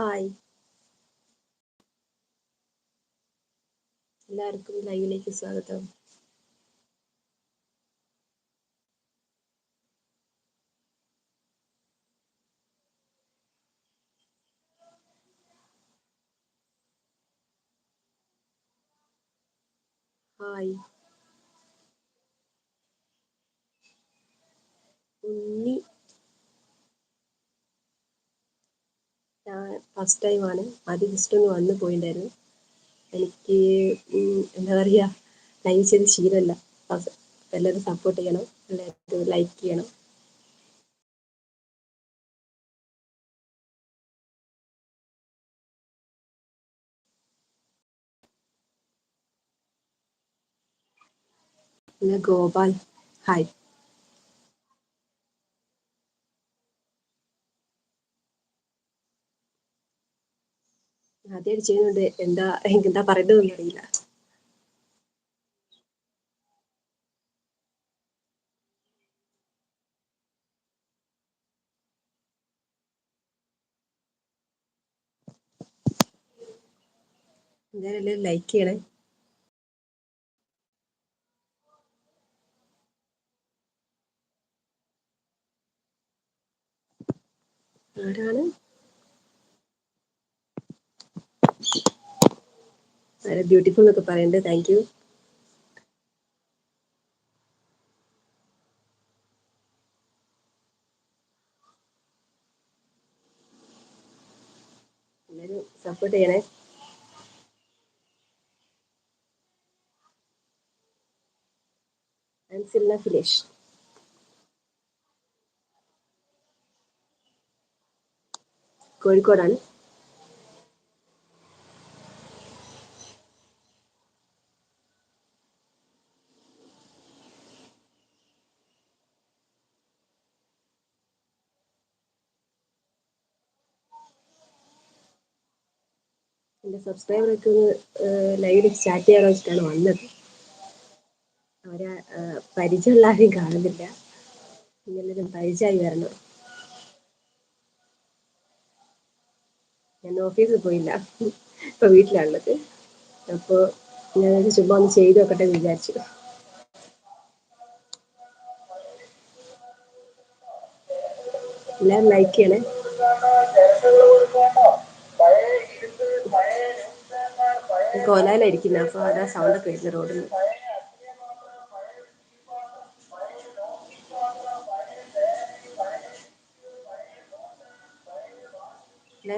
Hi എല്ലാവർക്കും ലൈവിലേക്ക് സ്വാഗതം ഹായ് ഉണ്ണി ഫസ്റ്റ് ടൈമാണ് ആദ്യം ജസ്റ്റ് ഒന്ന് വന്നു പോയിണ്ടായിരുന്നു. എനിക്ക് എന്താ പറയുക ലൈവ് ചെയ്ത് ശീലമല്ല. എല്ലാവരും സപ്പോർട്ട് ചെയ്യണം. എല്ലാവരും ലൈക്ക് ചെയ്യണം. ഗോപാൽ ഹായ് ആദ്യമായിട്ട് ചെയ്യുന്നുണ്ട്. എന്താ എനിക്ക് എന്താ പറയുന്നതെന്ന് അറിയില്ല എന്തായാലും ലൈക്ക് ചെയ്യണേ. ആരാണ്? വളരെ ബ്യൂട്ടിഫുൾ എന്നൊക്കെ പറയുന്നുണ്ട് താങ്ക് യു സപ്പോർട്ട് ചെയ്യണേ. ഫിലേഷ് കോഴിക്കോടാണ്. എന്റെ സബ്സ്ക്രൈബറൊക്കെ ഒന്ന് ലൈവിൽ സ്റ്റാർട്ട് ചെയ്യാൻ വെച്ചിട്ടാണ് വന്നത്. അവരെ പരിചയമുള്ള ആരെയും കാണുന്നില്ല. എല്ലാവരും പരിചയമായി വരണം. ഞാൻ ഓഫീസിൽ പോയില്ല. ഇപ്പൊ വീട്ടിലാണുള്ളത്. അപ്പോ ഞാൻ ചുമ്മാ ഒന്ന് ചെയ്ത് നോക്കട്ടെ വിചാരിച്ചു. എല്ലാവരും ലൈക്ക് ചെയ്യണേ. കോലായിലായിരിക്കുന്നത് അപ്പൊ അതാ സൗണ്ട് ഒക്കെ വരുന്നത് റോഡിൽ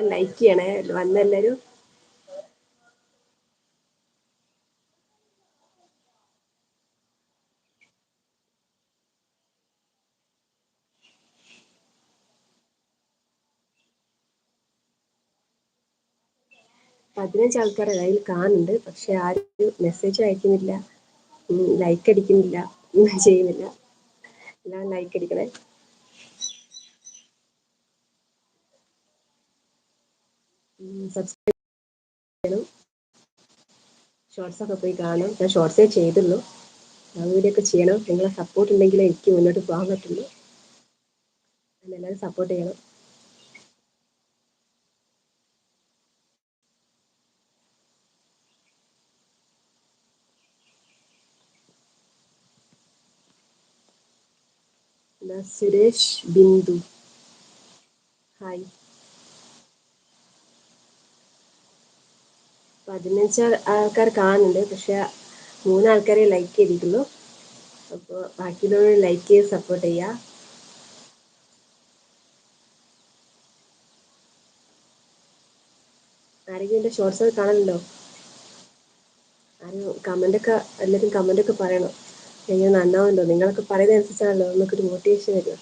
ലൈക്ക് ചെയ്യണേ. വന്ന പതിനഞ്ച് ആൾക്കാരെ കയ്യിൽ കാണുന്നുണ്ട്. പക്ഷെ ആരും മെസ്സേജ് അയക്കുന്നില്ല. ലൈക്ക് അടിക്കുന്നില്ല. ഒന്നും ചെയ്യുന്നില്ല. എല്ലാം ലൈക്ക് അടിക്കണേ. സബ്സ്ക്രൈബ് ചെയ്യണം. ഷോർട്സ് ഒക്കെ പോയി കാണും ഞാൻ ഷോർട്സേ ചെയ്തുള്ളൂ. വീഡിയോ ഒക്കെ ചെയ്യണം. നിങ്ങളെ സപ്പോർട്ട് ഉണ്ടെങ്കിലേ എനിക്ക് മുന്നോട്ട് പോകാൻ പറ്റുള്ളൂ. എല്ലാവരും സപ്പോർട്ട് ചെയ്യണം. സുരേഷ് ബിന്ദു ഹായ് പതിനഞ്ച് ആൾക്കാർ കാണുന്നുണ്ട്. പക്ഷെ മൂന്നാൾക്കാരെ ലൈക്ക് ചെയ്തിട്ടുള്ളൂ. അപ്പോൾ ബാക്കിയുള്ളവർ ലൈക്ക് ചെയ്ത് സപ്പോർട്ട് ചെയ്യുക ആരെങ്കിലും എന്റെ ഷോർട്സ് കാണലുണ്ടോ ആരും കമന്റൊക്കെ എല്ലാവരും കമന്റൊക്കെ പറയണം. എങ്ങനെ നന്നാവുണ്ടോ നിങ്ങളൊക്കെ പറയുന്നതനുസരിച്ചാണല്ലോ നമുക്കൊരു മോട്ടിവേഷൻ വരിക.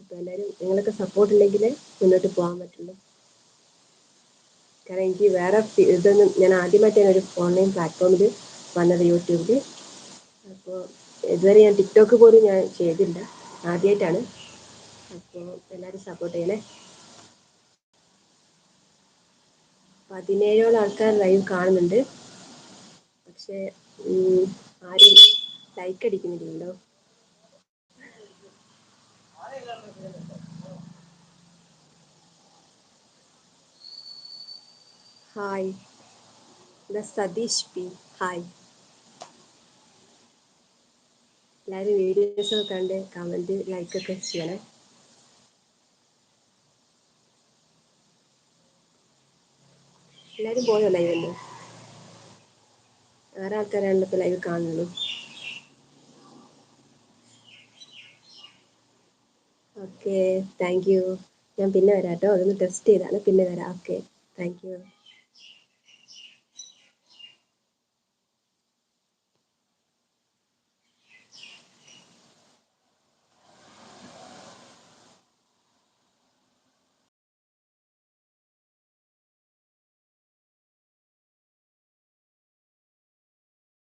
അപ്പോൾ എല്ലാവരും നിങ്ങളൊക്കെ സപ്പോർട്ട് ഉണ്ടെങ്കിലേ മുന്നോട്ട് പോകാൻ പറ്റുള്ളൂ. കാരണം എനിക്ക് വേറെ ഇതൊന്നും ഞാൻ ആദ്യമായിട്ടാണ് ഒരു ഓൺലൈൻ പ്ലാറ്റ്ഫോമിൽ വന്നത് യൂട്യൂബിൽ അപ്പോൾ ഇതുവരെ ഞാൻ ടിക്ടോക്ക് പോലും ഞാൻ ചെയ്തില്ല. ആദ്യമായിട്ടാണ് അപ്പോൾ എല്ലാവരും സപ്പോർട്ട് ചെയ്യണേ. പതിനേഴോളം ആൾക്കാർ ലൈവ് കാണുന്നുണ്ട്. പക്ഷേ ആരും ലൈക്ക് അടിക്കുന്നില്ലല്ലോ. ഹായ് ദ സതീഷ് പി ഹായ് എല്ലാവരും വീഡിയോസ് ഒക്കെ കണ്ട് കമന്റ് ലൈക്കൊക്കെ ചെയ്യണേ. എല്ലാവരും പോയോ ലൈവല്ലേ വേറെ ആൾക്കാരാണല്ലോ ഇപ്പോൾ ലൈവ് കാണുന്നത്. ഓക്കെ താങ്ക് യു ഞാൻ പിന്നെ വരാം കേട്ടോ അതൊന്ന് ടെസ്റ്റ് ചെയ്താണ്. പിന്നെ വരാം. Okay thank you